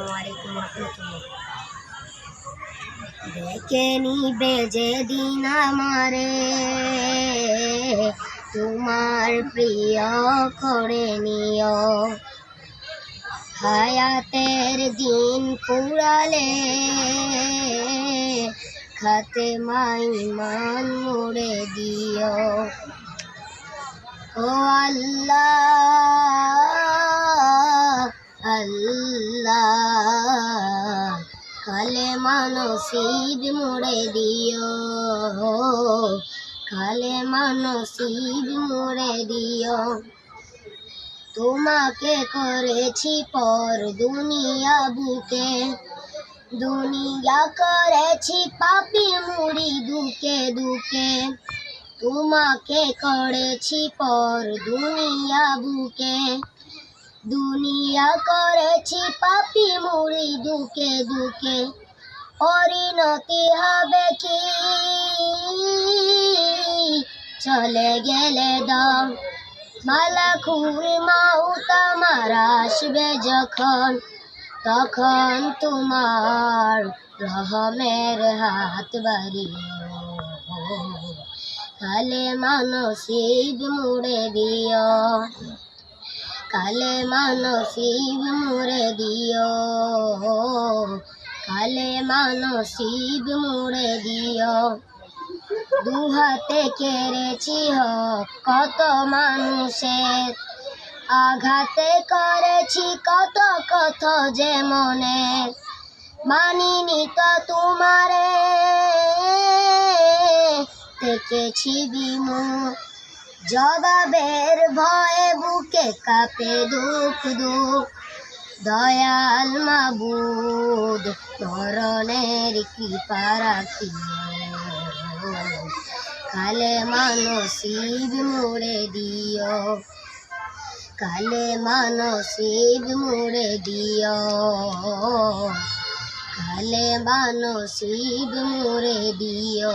আসসালামু আলাইকুম রহমতুল্লাহ। দেখে নিবে যেদিন আমারে, তোমার প্রিয় করে নিও। হায়াতের দিন পুরালে, খাতে মাইমান মুড়ে দিও। ও আল্লাহ কালে মানসিব মুড়ে দিও কালে মানসিব মুড়ে দিও। তোমাকে করেছি পর দুনিয়া বুকে। দুনিয়া করেছি পাপি মুড়ি দুকে দুকে। তোমাকে করেছি পর দুনিয়া বুকে। দুনিয়া করেছি পাপি মুড়ি দুকে দুকে, পরিণতি হবে কি? চলে গেলে দম, মালাকুল মাউত আমার আসবে যখন, তখন তোমার রহমের হাত বাড়িও কালে মানসিব মুড়ে দিও। কালে মানসিব মুড়ে দিও। কালে মানসিব মুড়ে দিও। দুহাতে কেড়েছি কত মানুষের। আঘাতে করেছি কত কত যে মনে মানিনি তো তোমারে। থেকেছি বিমুখ জবাবের ভয়ে বুকে কাঁপে দুঃখ দুঃখ, দয়াল মাবুদ মরণের কৃপা রাখিও কালে মানসিব মুড়ে দিও কালে মানসিব মুড়ে দিও কালে মানসিব মুড়ে দিও